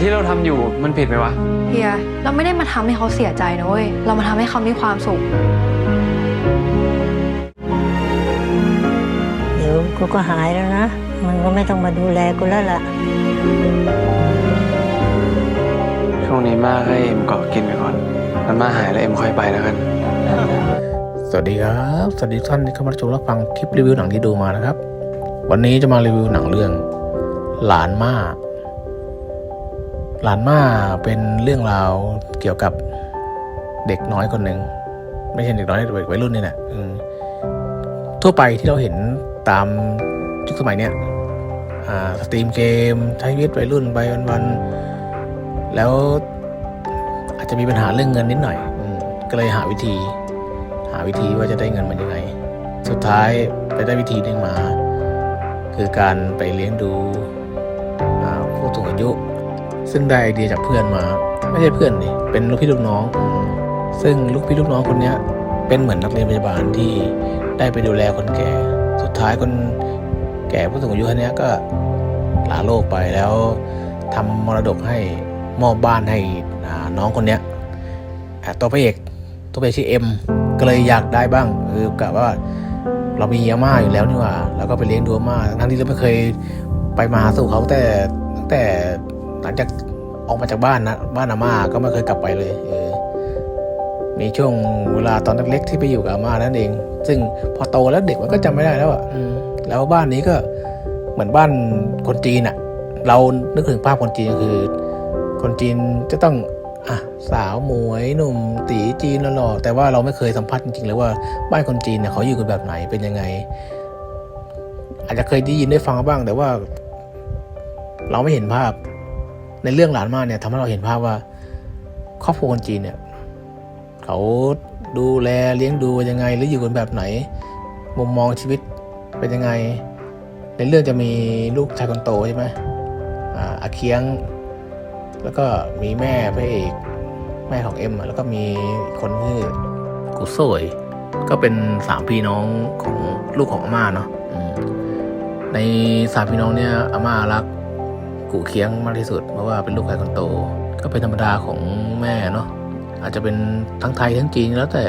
ที่เราทำอยู่มันผิดไหมวะ เฮีย เราไม่ได้มาทำให้เขาเสียใจนะเว้ย เรามาทำให้เขามีความสุข เดี๋ยวกูก็หายแล้วนะ มันก็ไม่ต้องมาดูแลกูแล้วล่ะ ช่วงนี้มาให้เอ็มเกาะกินไปก่อน มันมาหายแล้วเอ็มค่อยไปแล้วกัน สวัสดีครับ สวัสดีทุกท่านที่เข้ามารับชมรับฟังคลิปรีวิวหนังที่ดูมานะครับ วันนี้จะมารีวิวหนังเรื่อง หลานม่า หลานมาเป็นเรื่องราวเกี่ยวกับเด็กน้อยคนหนึ่งไม่ใช่เด็กน้อยเด็กวัยรุ่นนี่แหละทั่วไปที่เราเห็นตามยุคสมัยเนี้ยอ่าสตรีมเกมใช้ชีวิตวัยรุ่นไปวันๆแล้วอาจจะมีปัญหาเรื่องเงินนิดหน่อยอก็เลยหาวิธี หาวิธีว่าจะได้เงินมันยังไง สุดท้ายไปได้วิธีหนึ่งมา คือการไปเลี้ยงดูผู้สูงอายุ ซึ่งได้ไอเดียจากเพื่อนมา ไม่ใช่เพื่อนนี่เป็นลูกพี่ลูกน้อง ซึ่งลูกพี่ลูกน้องคนนี้เป็นเหมือนนักเรียนพยาบาลที่ได้ไปดูแลคนแก่ สุดท้ายคนแก่ผู้สูงอายุคนนี้ก็ลาโลกไปแล้วทำมรดกให้มอบบ้านให้น้องคนเนี้ยอ่าตัวพระเอกตัวพระเอกชื่อเอ็มก็เลยอยากได้บ้างคือกะว่าเรามีอาม่าอยู่แล้วนี่ว่า แล้วก็ไปเลี้ยงดูอาม่าทั้งที่เราไม่เคยไปมาหาสู่เขาแต่ตั้งแต่ หลังจากออกมาจากบ้านนะบ้านอาม่าก็ไม่เคยกลับไปเลยเออมีช่วงเวลาตอนเล็กๆที่ไปอยู่กับอาม่านั่นเอง ซึ่งพอโตแล้วเด็กมันก็จำไม่ได้แล้วอะอืมแล้วบ้านนี้ก็เหมือนบ้านคนจีนอะ เรานึกถึงภาพคนจีนก็คือ คนจีนจะต้องอะสาวหมวยหนุ่มตีจีนหล่อๆแต่ว่าเราไม่เคยสัมผัสจริงๆเลยว่าบ้านคนจีนเนี่ยเขาอยู่กันแบบไหนเป็นยังไง อาจจะเคยได้ยินได้ฟังบ้าง แต่ว่า เราไม่เห็นภาพ ในเรื่องหลานมากเนี่ยทำให้เราเห็นภาพว่า ครอบครัวคนจีนเนี่ย เขาดูแลเลี้ยงดูยังไง หรืออยู่กันแบบไหน มุมมองชีวิตเป็นยังไง ในเรื่องจะมีลูกชายคนโตใช่ไหมอ่าอาเคียง แล้วก็มีแม่พระเอกแม่ของเอ็มแล้วก็มีคนชื่อกุโซยก็เป็นสามพี่น้องของลูกของอาม่าเนาะในสามพี่น้องเนี่ยอาม่ารัก กูเคียงมากที่สุด เพราะว่าเป็นลูกชายคนโต ก็เป็นธรรมดาของแม่เนาะอาจจะเป็นทั้งไทยทั้งจีนแล้วแต่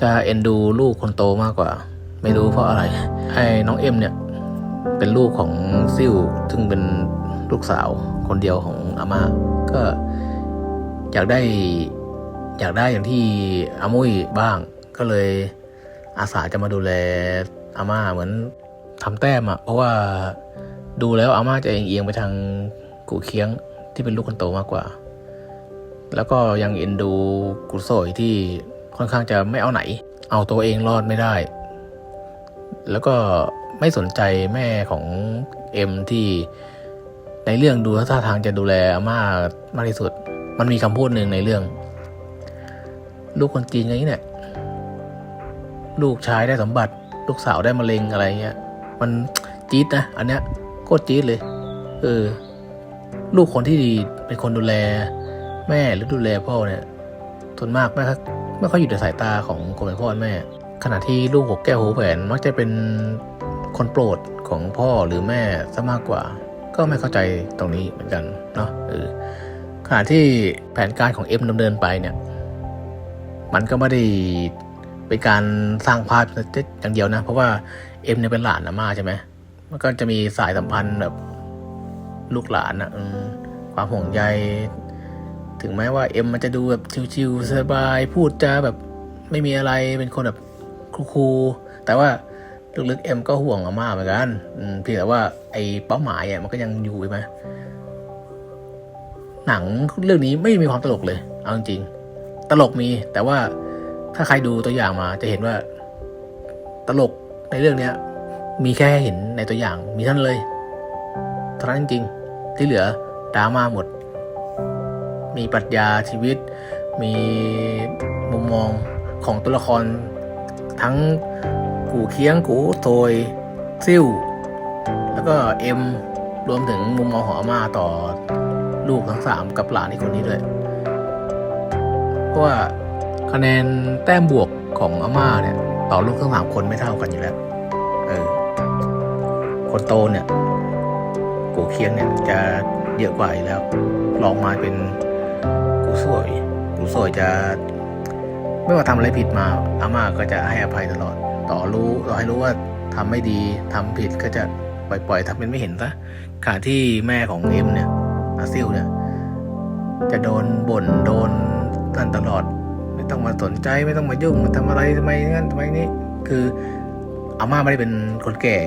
จะเอ็นดูลูกคนโตมากกว่า ไม่รู้เพราะอะไรไอ้น้องเอ็มเนี่ย เป็นลูกของซิ่วซึ่งเป็นลูกสาวคนเดียวของอาม่าก็อยากได้อยากได้อย่างที่อามุ้ยบ้าง ก็เลยอาสาจะมาดูแลอาม่าเหมือนทำแต้มอะเพราะว่า ดูแล้วอาม่าจะเอียงไปทางกูเคียงที่เป็นลูกคนโตมากกว่า แล้วก็ยังเอ็นดูกุโซยที่ค่อนข้างจะไม่เอาไหน เอาตัวเองรอดไม่ได้ แล้วก็ไม่สนใจแม่ของเอ็มที่ในเรื่องดูท่าทางจะดูแลอาม่ามากที่สุด มันมีคำพูดหนึ่งในเรื่อง ลูกคนจีนอย่างนี้เนี่ย ลูกชายได้สมบัติ ลูกสาวได้มะเร็งอะไรเงี้ย มันจี๊ดนะ อันเนี้ย คตรจี๊ดเลย เออ ลูกคนที่ดีเป็นคนดูแล แม่หรือดูแลพ่อเนี่ยส่วนมากไม่ค่อยไม่ค่อยอยู่ในสายตาของคนเป็นพ่อและแม่ ขณะที่ลูกหกแก้วหูแหวนมักจะเป็นคนโปรดของพ่อหรือแม่ซะมากกว่า ก็ไม่เข้าใจตรงนี้เหมือนกันเนาะเออขณะที่แผนการของเอ็มดำเนินไปเนี่ย มันก็ไม่ได้เป็นการสร้างภาพอย่างเดียวนะ เพราะว่าเอ็มเนี่ยเป็นหลานอาม่าใช่ไหม มันก็จะมีสายสัมพันธ์แบบลูกหลานอะอความห่วงใย ถึงแม้ว่าเอ็มมันจะดูแบบชิวๆสบายพูดจาแบบไม่มีอะไรเป็นคนแบบคูลๆแต่ว่าลึกๆเอ็มก็ห่วงอาม่าเหมือนกันเพียงแต่ว่าไอ้เป้าหมายอะมันก็ยังอยู่ใช่ไหมหนังเรื่องนี้ไม่มีความตลกเลย เอาจริงๆตลกมี แต่ว่าถ้าใครดูตัวอย่างมาจะเห็นว่า ตลกในเรื่องเนี้ย มีแค่เห็นในตัวอย่างมีท่านั้นเลยเท่านั้นจริงๆที่เหลือดราม่าหมด มีปรัชญาชีวิต มีมุมมองของตัวละคร ทั้งกูเคียงกูโทยซิ่วแล้วก็เอ็มรวมถึงมุมมองของอาม่าต่อลูกทั้งสามกับหลานอีกคนนี้ด้วย เพราะว่าคะแนนแต้มบวกของอาม่าเนี่ย ต่อลูกทั้งสามคนไม่เท่ากันอยู่แล้ว เออ คนโตเนี่ยกูเคียงเนี่ยจะเยอะกว่าอยู่แล้วลองมาเป็นกูสวยกูสวยจะ ไม่ว่าทำอะไรผิดมาอาม่าก็จะให้อภัยตลอด ต่อรู้ต่อให้รู้ว่าทำไม่ดีทำผิดก็จะปล่อยปล่อยทำเป็นไม่เห็นซะขณะที่แม่ของเอ็มเนี่ยอาซิลเนี่ย จะโดนบ่นโดนนั่นตลอด ไม่ต้องมาสนใจไม่ต้องมายุ่งมาทำอะไรทำไมงั้นทำไมนี่คืออาม่าไม่ได้เป็นคนแก่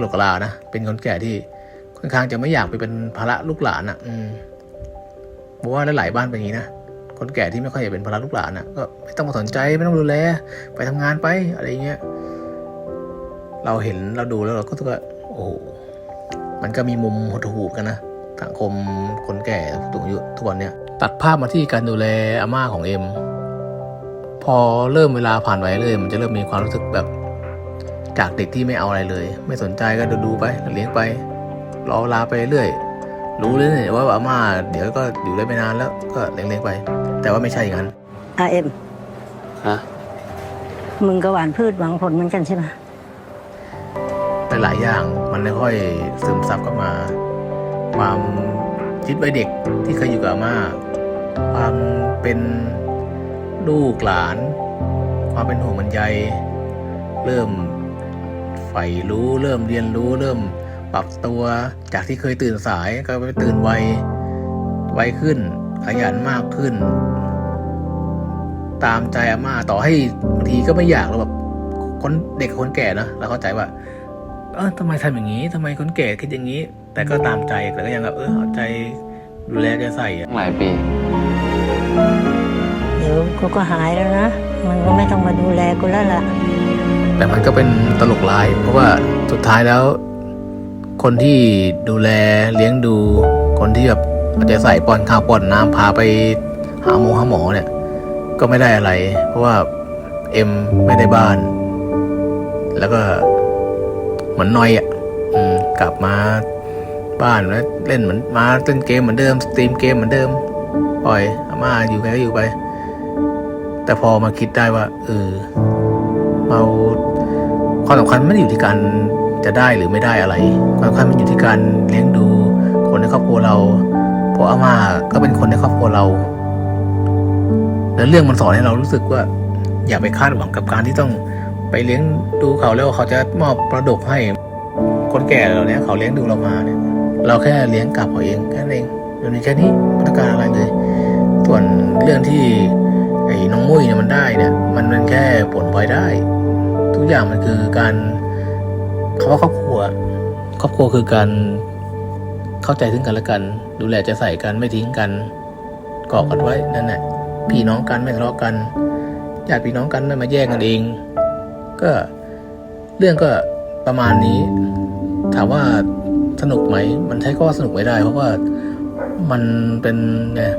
โหลกกะลานะ เป็นคนแก่ที่ค่อนข้างจะไม่อยากไปเป็นภาระลูกหลานอะ อืมบอกว่าหลายๆบ้านเป็นอย่างนี้นะ คนแก่ที่ไม่ค่อยอยากเป็นภาระลูกหลานอะ ก็ไม่ต้องมาสนใจไม่ต้องดูแล ไปทำงานไปอะไรเงี้ย เราเห็นเราดูแล้วเราก็รู้สึกว่าโอ้โห มันก็มีมุมหดหู่กันนะ สังคมคนแก่ผู้สูงอายุทุกวันเนี่ยตัดภาพมาที่การดูแลอาม่าของเอ็ม พอเริ่มเวลาผ่านไปเรื่อยมันจะเริ่มมีความรู้สึกแบบ จากเด็กที่ไม่เอาอะไรเลย ไม่สนใจก็ดูดูๆไปเลี้ยงไปรอเวลาไปเรื่อย รู้เลยเนี่ยว่าอาม่าเดี๋ยวก็อยู่ได้ไม่นานแล้วก็เลี้ยงๆไป แต่ว่าไม่ใช่อย่างนั้นอาเอ็มฮะมึงก็หวานพืชหวังผลเหมือนกันใช่ไหมหลายๆอย่างมันไม่ค่อยซึมซับเข้ามา ความคิดวัยเด็กที่เคยอยู่กับอาม่าความเป็นลูกหลาน ความเป็นห่วงบรรยายเริ่ม ใฝ่รู้เริ่มเรียนรู้เริ่มปรับตัวจากที่เคยตื่นสายก็ไปตื่นไวไวขึ้น ขยันมากขึ้น ตามใจอาม่าต่อให้บางทีก็ไม่อยากแล้วแบบคนเด็กกับคนแก่นะเราเข้าใจว่า เออทำไมทำอย่างนี้ทำไมคนแก่คิดอย่างนี้ แต่ก็ตามใจแต่ก็ยังแบบเออเอาใจดูแลแกใส่อะตั้งหลายปีเดี๋ยวกูก็หายแล้วนะมันก็ไม่ต้องมาดูแลกูแล้วล่ะ แต่มันก็เป็นตลกร้าย เพราะว่าสุดท้ายแล้ว คนที่ดูแลเลี้ยงดู คนที่แบบอาใจะใส่ป้อนข้าวป้อนน้ำพาไปหาหมอหาหมอเนี่ย ก็ไม่ได้อะไร เพราะว่าเอ็มไม่ได้บ้าน แล้วก็เหมือนนอยอะกลับมาบ้านแล้วเล่นเหมือนมาเล่นเกมเหมือนเดิมสตรีมเกมเหมือนเดิมปล่อยอาม่าอยู่ไงก็อยู่ไป แต่พอมาคิดได้ว่าเออเรา ความสำคัญไม่ได้อยู่ที่การจะได้หรือไม่ได้อะไร ความสำคัญมันอยู่ที่การเลี้ยงดูคนในครอบครัวเราเพราะอาม่าก็เป็นคนในครอบครัวเรา แล้วเรื่องมันสอนให้เรารู้สึกว่า อย่าไปคาดหวังกับการที่ต้องไปเลี้ยงดูเขาแล้วเขาจะมอบประดกให้ คนแก่เราเนี่ยเขาเลี้ยงดูเรามาเนี่ย เราแค่เลี้ยงกลับเขาเองแค่นั้นเองมันมีแค่นี้ไม่ต้องการอะไรเลย ส่วนเรื่องที่ไอ้น้องมุ้ยเนี่ยมันได้เนี่ย มันเป็นแค่ผลพลอยได้ ทุกอย่างมันคือการคำว่าครอบครัว ครอบครัวคือการเข้าใจซึ่งกันและกัน ดูแลจะใส่กันไม่ทิ้งกันเกาะกันไว้นั่นแหละพี่น้องกันไม่ทะเลาะกันญาติพี่น้องกันไม่มาแย่งกันเอง ก็เรื่องก็ประมาณนี้ ถามว่าสนุกไหม มันใช้ก็ว่าสนุกไม่ได้ เพราะว่ามันเป็นเนี่ย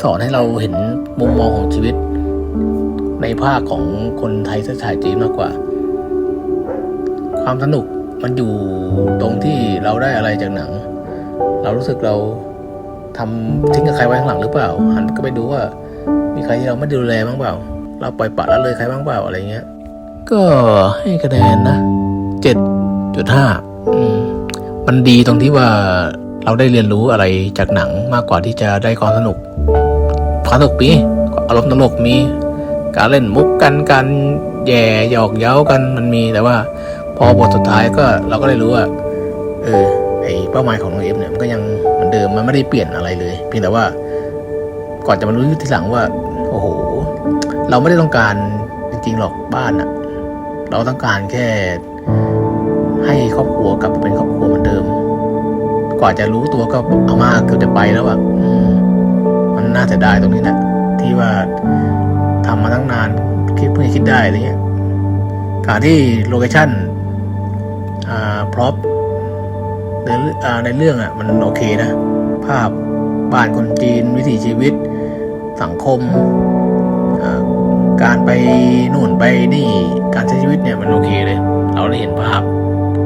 สอนให้เราเห็นมุมมองของชีวิต ในภาคของคนไทยเชื้อสายจีนมากกว่า ความสนุกมันอยู่ตรงที่เราได้อะไรจากหนัง เรารู้สึกเราทำทิ้งกับใครไว้ข้างหลังหรือเปล่า หันก็ไปดูว่า มีใครที่เราไม่ดูแลบ้างเปล่า เราปล่อยปละละเลยใครบ้างเปล่าอะไรเงี้ย ก็ให้คะแนนนะเจ็ดจุดห้ามันดีตรงที่ว่าเราได้เรียนรู้อะไรจากหนังมากกว่าที่จะได้ความสนุกความสนุกมีอารมณ์ตลกมี การเล่นมุกกันการแย่หยอกเย้ากันมันมีแต่ว่า พอบทสุดท้ายก็เราก็ได้รู้ว่า เออไอเป้าหมายของน้องเอฟเนี่ยมันก็ยังเหมือนเดิมมันไม่ได้เปลี่ยนอะไรเลย เพียงแต่ว่า ก่อนจะมารู้ทีหลังว่า โอ้โห เราไม่ได้ต้องการจริงๆหรอกบ้านอะเราต้องการแค่ให้ครอบครัวกลับมาเป็นครอบครัวเหมือนเดิม กว่าจะรู้ตัวก็เอามาเกือบจะไปแล้วอะมันน่าจะได้ตรงนี้นะที่ว่าทำมาตั้งนานคิดเพิ่งคิดได้อะไรเงี้ยการที่โลเคชั่น พร็อพในในเรื่องอะมันโอเคนะ ภาพบ้านคนจีนวิถีชีวิต สังคม การไปนู่นไปนี่การใช้ชีวิตเนี่ยมันโอเคเลย เราได้เห็นภาพ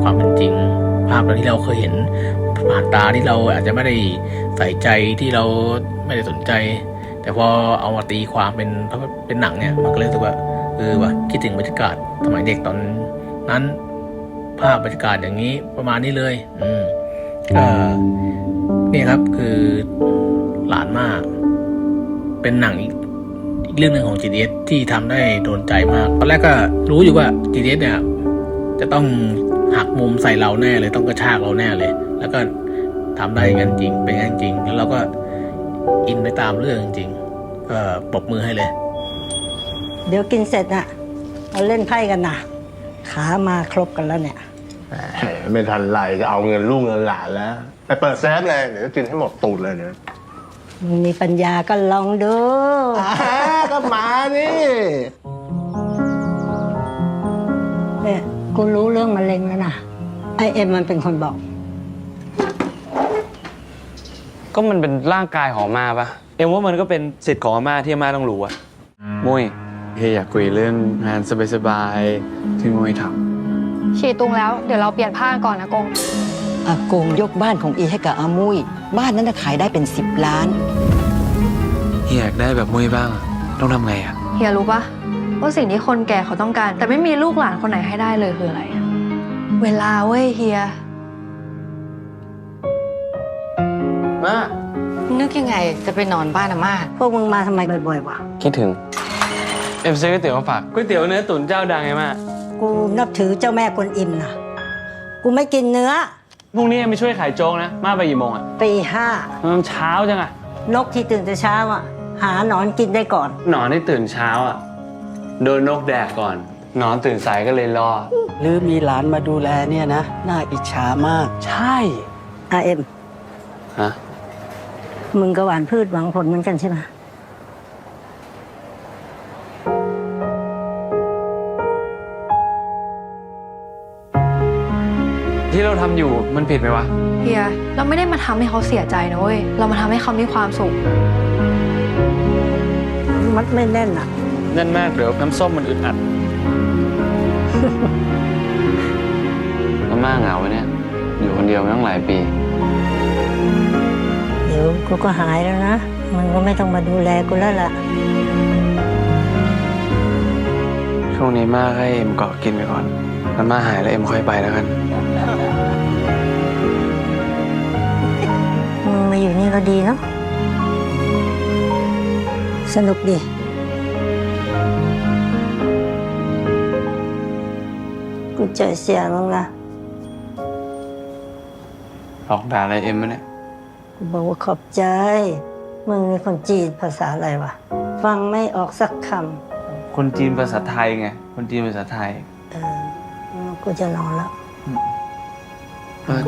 ความเป็นจริง ภาพที่เราเคยเห็นผ่านตาที่เราอาจจะไม่ได้ใส่ใจที่เราไม่ได้สนใจ แต่พอเอามาตีความเป็นเป็นหนังเนี่ยมันก็เลยรู้สึกว่าเออว่ะคิดถึงบรรยากาศสมัยเด็กตอนนั้น ภาพบรรยากาศอย่างนี้ประมาณนี้เลย อืมก็นี่ครับคือหลานมาก เป็นหนังอีกอีกเรื่องหนึ่งของ GDS ที่ทำได้โดนใจมาก ตอนแรกก็รู้อยู่ว่า GDS เนี่ย จะต้องหักมุมใส่เราแน่เลย ต้องกระชากเราแน่เลย แล้วก็ทำได้อย่างนั้นจริง เป็นอย่างนั้นจริง แล้วเราก็อินไปตามเรื่องจริงก็ปรบมือให้เลย เดี๋ยวกินเสร็จน่ะเราเล่นไพ่กันนะขามาครบกันแล้วเนี่ย ไม่ทันไรจะเอาเงินลูกเงินหลานแล้ว ไปเปิดแซฟเลยเดี๋ยวกินให้หมดตูดเลยเนี่ยมึงมีปัญญาก็ลองดูอ่าก็มานี่เนี่ยกูรู้เรื่องมะเร็งแล้วนะไอเอ็มมันเป็นคนบอก ก็มันเป็นร่างกายของอาม่าปะเอ็มว่ามันก็เป็นสิทธิ์ของอาม่าที่อาม่าต้องรู้อะมุ้ยเฮียอยากคุยเรื่องงานสบายๆที่มุ้ยท ฉีดตุงแล้วเดี๋ยวเราเปลี่ยนผ้าก่อนนะกงอากงยกบ้านของอีให้กับอามุย บ้านนั้นน่ะขายได้เป็นสิบล้านำเฮียอยากได้แบบมุ้ยบ้างอะต้องทำไงอะเฮียรู้ปะว่าสิ่งที่คนแก่เขาต้องการ แต่ไม่มีลูกหลานคนไหนให้ได้เลยคืออะไรอะเวลาเว้ยเฮีย มานึกยังไงจะไปนอนบ้านอาม่าพวกมึงมาทำไมบ่อยๆวะคิดถึง เอ็มซื้อก๋วยเตี๋ยวมาฝากก๋วยเตี๋ยวเนื้อตุ๋นเจ้าดังไงมา กูนับถือเจ้าแม่กวนอิมนะกูไม่กินเนื้อพรุ่งนี้เอ็มไปช่วยขายโจ๊กนะ มาไปกี่โมงอะตีห้ามันเช้าจังอะนกที่ตื่นแต่เช้าอะ หาหนอนกินได้ก่อน หนอนที่ตื่นเช้าอะโดนนกแดกก่อน หนอนตื่นสายก็เลยรอ หรือมีหลานมาดูแลเนี่ยนะ น่าอิจฉามาก ใช่อาเอ็ม ฮะ มึงก็หวานพืชหวังผลเหมือนกันใช่ไหม เราทำอยู่มันผิดไหมวะ เฮีย เราไม่ได้มาทำให้เขาเสียใจนะเว้ย เรามาทำให้เขามีความสุข มัดไม่แน่นอะนั่นมากเดี๋ยวน้ำส้มมันอึดอัดอาม่าเหงาไว้เนี่ย อยู่คนเดียวมาตั้งหลายปี เดี๋ยวกูก็หายแล้วนะ มันก็ไม่ต้องมาดูแลกูแล้วล่ะ ช่วงนี้ม่าให้เอ็มเกาะกินไปก่อนมันม่าหายแล้วเอ็มค่อยไปแล้วกัน มึงมาอยู่นี่ก็ดีเนาะสนุกดี กูใจเสียมึงนะหลอกด่าอะไรเอ็มมะเนี่ย กูบอกว่าขอบใจ มึงเป็นคนจีนภาษาอะไรวะ ฟังไม่ออกสักคคนจีนภาษาไทยไง คนจีนภาษาไทยำเออกูจะนอนแล้ว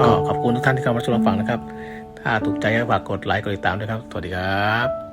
ก็ขอบคุณทุกท่านที่เข้ามาชมรับฟังนะครับ ถ้าถูกใจก็ฝากกดไลค์กดติดตามด้วยครับ สวัสดีครับ